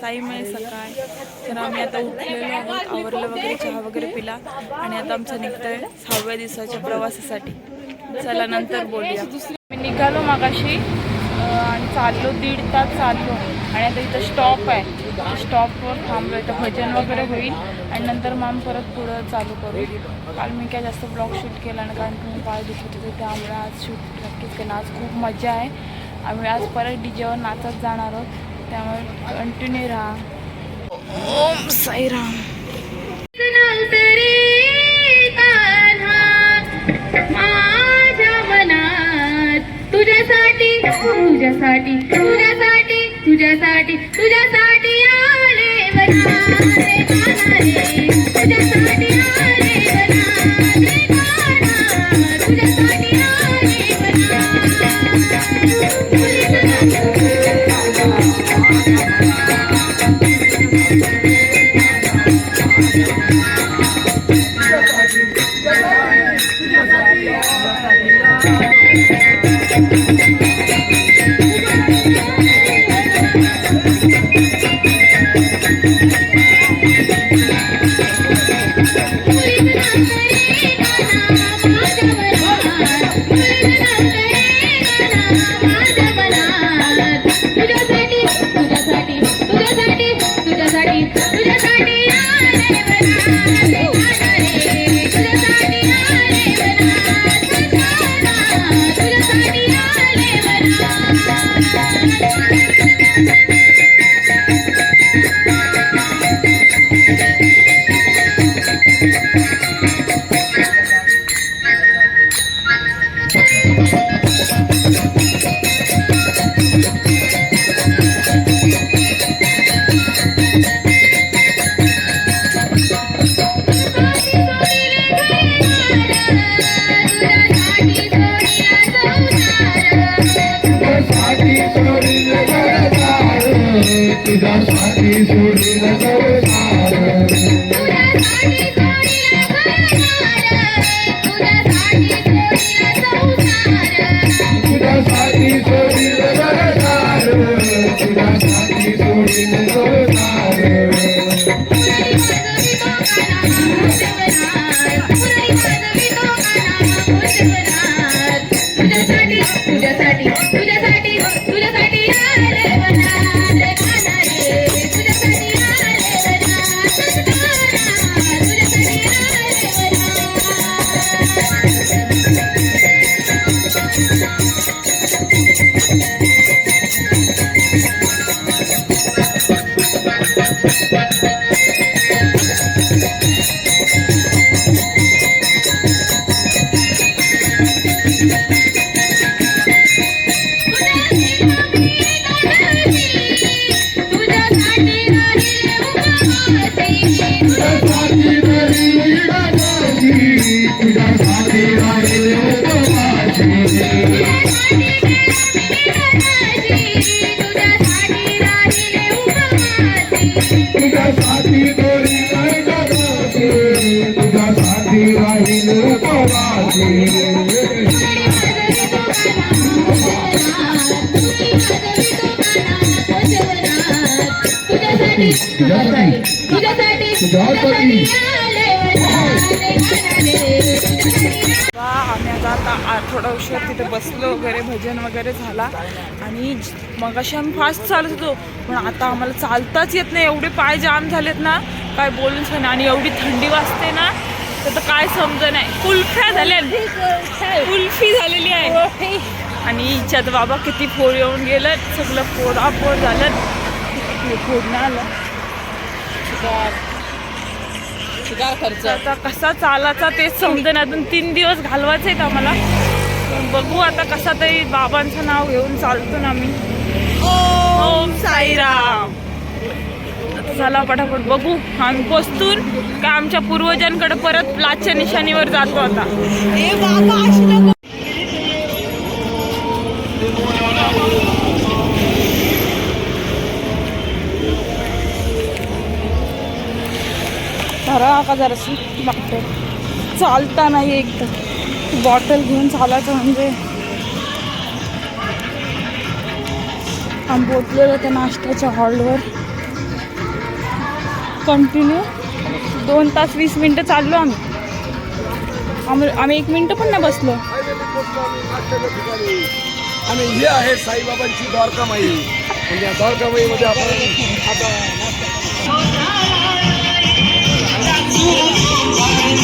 साईमय सकाळ. तर आम्ही आता उठलेलो आहोत आवरलं वगैरे चहा वगैरे पिला. आणि आता आमचं निघतंय सहाव्या दिवसाच्या प्रवासासाठी. चला नंतर बोलूया. मी निघालो मागाशी आणि चाललो दीड तास चाललो. आणि आता इथं स्टॉप आहे. स्टॉपवर थांबलो इथं भजन वगैरे होईल. आणि नंतर मग आम्ही परत पुढं चालू करू. काल मी काय जास्त ब्लॉग शूट केला ना कारण की मी पाय दुखत होते. त्यामुळे आज शूट नक्कीच केलं. आज खूप मजा आहे. आम्ही आज परत डीजेवर नाचत जाणार आहोत. त्यामुळे कंटिन्यू राहा. ओम साईराम. तुझ्यासाठी तुझ्यासाठी तुझ्यासाठी तुझ्यासाठी तुझ्यासाठी आले वनारे तुझ्यासाठी आले वनारे तुझ्यासाठी आले तुझ्यासाठी तुझ्यासाठी सोडील तुझ्यासाठी सोडील तुझ्यासाठी सोडील तुझ्यासाठी तुझ्यासाठी तुझ्यासाठी तुझ्यासाठी तुझ्यासाठी तुझ्यासाठी आम्ही आता आता थोडा उशीर तिथे बसलो वगैरे भजन वगैरे झाला. आणि मग अशी आम्ही फास्ट चालत होतो पण आता आम्हाला चालताच येत नाही. एवढे पाय जाम झालेत ना काय बोलून नाही. आणि एवढी थंडी वाजते ना तर तर काय समज नाही. कुल्फ्या झाल्या कुल्फी झालेली आहे. आणि इच्छात बाबा किती फोड येऊन गेलं सगळं फोडाफोड झालं फोडणं आलं खर्च. आता कसा चालायचा तेच समजेन अजून तीन दिवस घालवायचे आहेत आम्हाला बघू आता कसा तरी बाबांचं नाव घेऊन चालतो ना आम्ही ओम साईराम. चला पटापट बघू. आम्ही पोचतून का आमच्या पूर्वजांकडे परत प्लाच्या निशाणीवर जातो आता. धरा का जराशी लागते चालता नाही एकदम बॉटल घेऊन चालायचं म्हणजे. आम्ही पोचलेलो त्या नाश्त्याच्या हॉलवर. कंटिन्यू दोन तास वीस मिनटं चाललो आम्ही. आम्ही आम्ही एक मिनटं पण नाही बसलो. आणि हे आहे साईबाबांची द्वारकामाई. म्हणजे द्वारकामाईमध्ये आपण आता Yeah.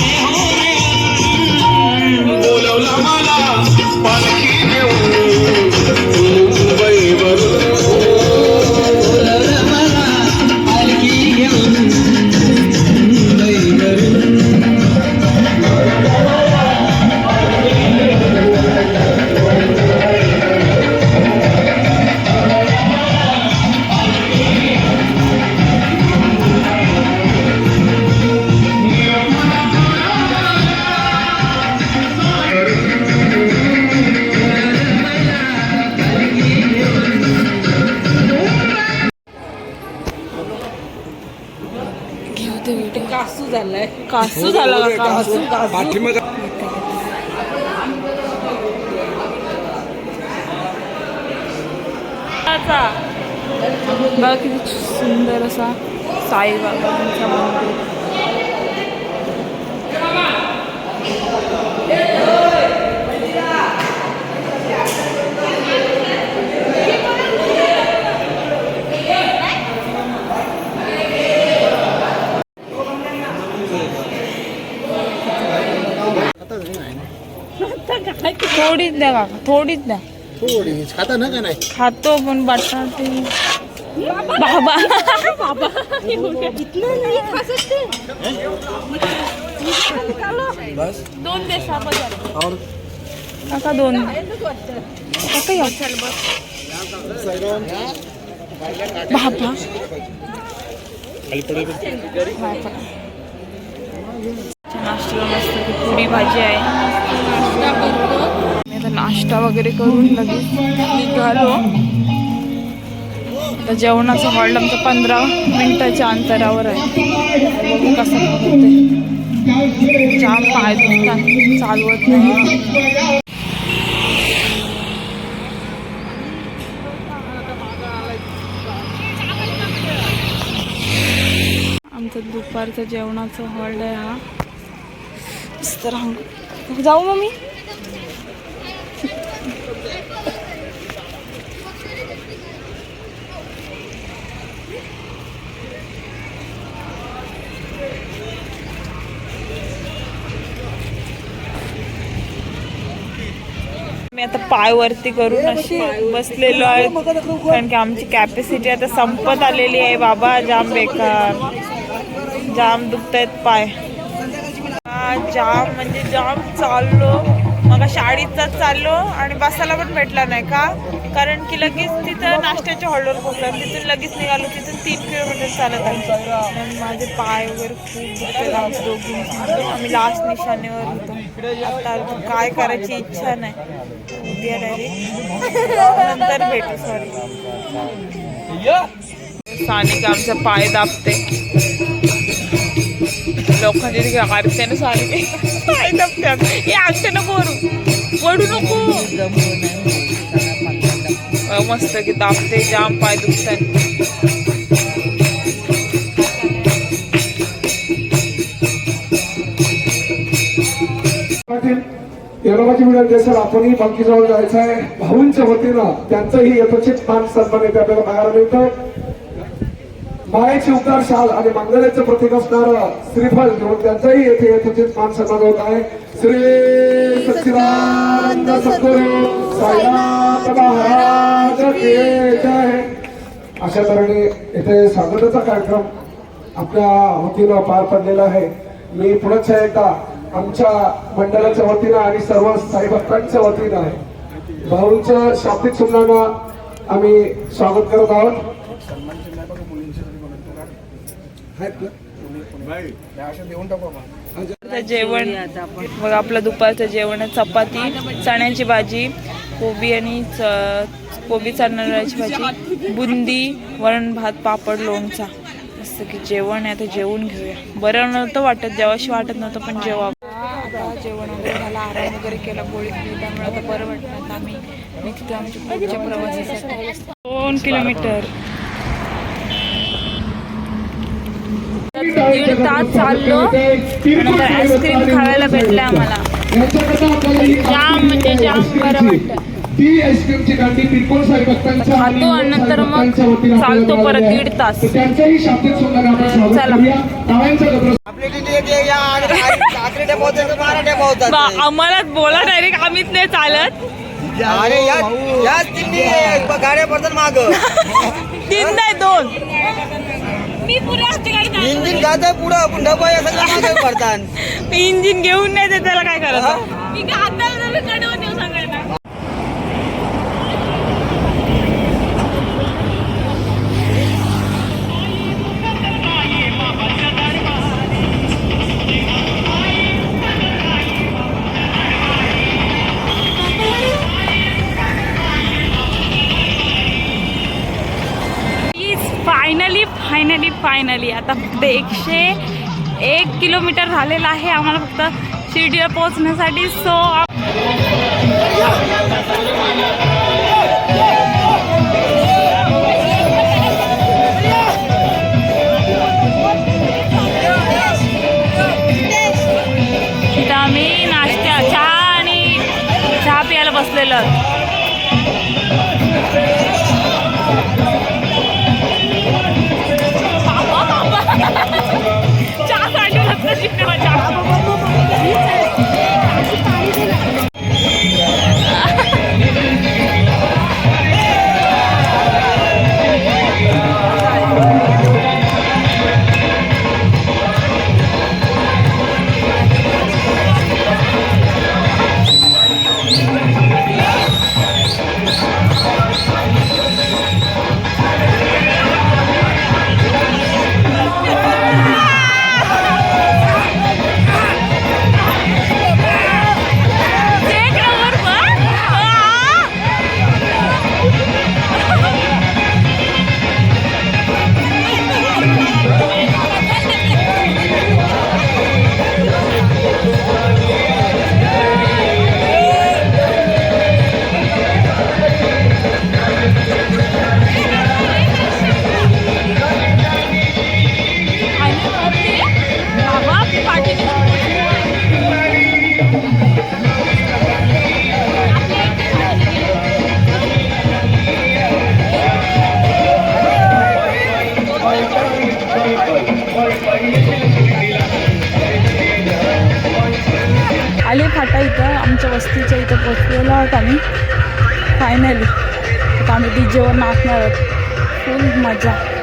झालाय. कासू झाला का कासू. पाठीमाग. बघा किती सुंदर असा साईबाबांचा मंदिर थोडीच द्या काका थोडीच द्या. खाता ना का नाही? खातो पण बटाटे. बाबा. बाबा दोन काका दोन. काका या. बाबा. नाश्त्याला मस्त पुरी भाजी आहे. नाश्ता वगैरे करून लगेच निघालो आता जेवणाचं हॉल आमचं पंधरा मिनिटाच्या अंतरावर आहे. कसं होते जाम पाय दुखतात चालवत नाही. आमचं दुपारचं जेवणाचं हॉल्ड आहे हा. तर जाऊ मग मी आता पाय वरती करून अशी बसलेलो आहे. कारण की आमची कॅपॅसिटी आता संपत आलेली आहे. बाबा जाम बेकार. जाम दुखत आहेत पाय जाम म्हणजे जाम चाललो. मग शाळेतच चाललो आणि बसायला पण भेटला नाही का? कारण की लगेच तिथं नाश्त्याच्या हॉलवर होतात तिथून लगेच निघालो तिथून तीन किलोमीटर चालत आलो. माझे पाय वगैरे खूप दुखतात आम्ही लास्ट निशाणीवर होतो. आता अजून काय करायची इच्छा नाही. उद्या डायरेक्ट नंतर भेटू सॉरी सानिका आमचा पाय दाबते. लोकांची तिथे आरते ना सानिका? पाय दाबते हे आमच्या नको वरू वडू नको. मस्त की दाबते जाम पाय दुखतात पाटील येडोबाची विनंती असेल आपणही पालखीजवळ जायचं आहे. भाऊंच्या वतीनं त्यांचंही यथोचित मान सन्मान येते आपल्याला पाहायला मिळतं मायेचे उद्धार शाल आणि मंगळाचं प्रतीक असणारं श्रीफल घेऊन त्यांचाही येथे यथोचित मान सन्मान होत आहे. श्री सच्चिदानंद सद्गुरु साईनाथ महाराज अशा तऱ्हेने इथे स्वागताचा कार्यक्रम आपल्या वतीनं पार पडलेला आहे. मी पुढच्या एकदा आमच्या मंडळाच्या वतीनं आणि सर्व साईभक्तांच्या वतीनं आहे. भाऊंचं शाब्दिक सुमनानं आम्ही स्वागत करत आहोत आता जेवण मग आपलं दुपारचं जेवण चपाती चण्याची भाजी कोबी आणि च- कोबी चणाची भाजी बुंदी वरण भात पापड लोणचा. मस्त की जेवण आहे आता जेवून घेऊया. बरं नव्हतं वाटत जेवाशी वाटत नव्हतं पण जेवा. आता जेवण वगैरे झालं आराम वगैरे केला गोळी त्यामुळे आता बरं वाटतं आम्ही. निघतो आमच्या पुढच्या प्रवासासाठी. दोन किलोमीटर. दीड तास चाललो. नंतर आईस्क्रीम खायला भेटलं आम्हाला. जाम म्हणजे जाम बरं वाटतं ती आईस्क्रीमची भक्तांच्या खातो आणि नंतर मग चालतो परत दीड. तास. तर त्यांचंही शाब्दिक सुंदर आपण स्वागत. करूया. गजर आम्हाला बोला डायरेक्ट आम्हीच नाही चालत. अरे या याच तिन्ही गाड्या पडतात माग. तीन नाही दोन. इंजिन जात पुढं पण डबा या सगळं मागे पडतात इंजिन घेऊन नाही ते त्याला काय करायचं? फायनली आता फक्त एकशे एक किलोमीटर झालेलं आहे. आम्हाला फक्त शिर्डीला पोहोचण्यासाठी. सो आले फाटा इथं आमच्या वस्तीच्या इथं पोचलेलो आहोत आम्ही. फायनली आता आम्ही डी जेवर नाचणार आहोत. फुल मजा.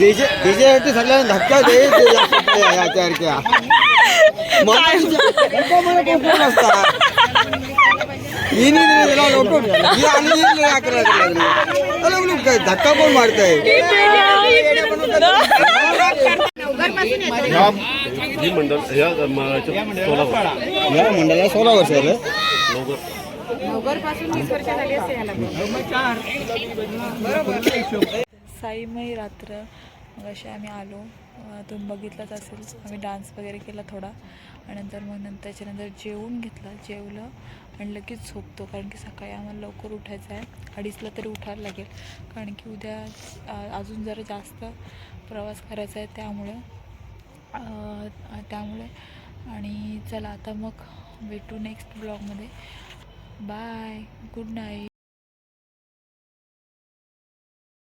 डीजे डीजे सगळ्यांना धक्का दे याच्यासारख्या. कोण दिली. ही आली अकरा लागली. काय धक्का कोण मारताय ही मंडळ ह्या सोळा. या मंडळाला सोळा वर्ष झालं साईमयी रात्र. मग असे आम्ही आलो. तुम्ही बघितलंच असेल. आम्ही डान्स वगैरे केला थोडा. आणि नंतर मग नंतर त्याच्यानंतर जेवून घेतलं. जेवलं आणि लगेच झोपतो. कारण की सकाळी आम्हाला लवकर उठायचं आहे. अडीचला तरी उठायला लागेल. कारण की उद्या अजून जरा जास्त प्रवास करायचा आहे त्यामुळे. त्यामुळे. आणि चला आता मग भेटू नेक्स्ट ब्लॉगमध्ये बाय गुड नाईट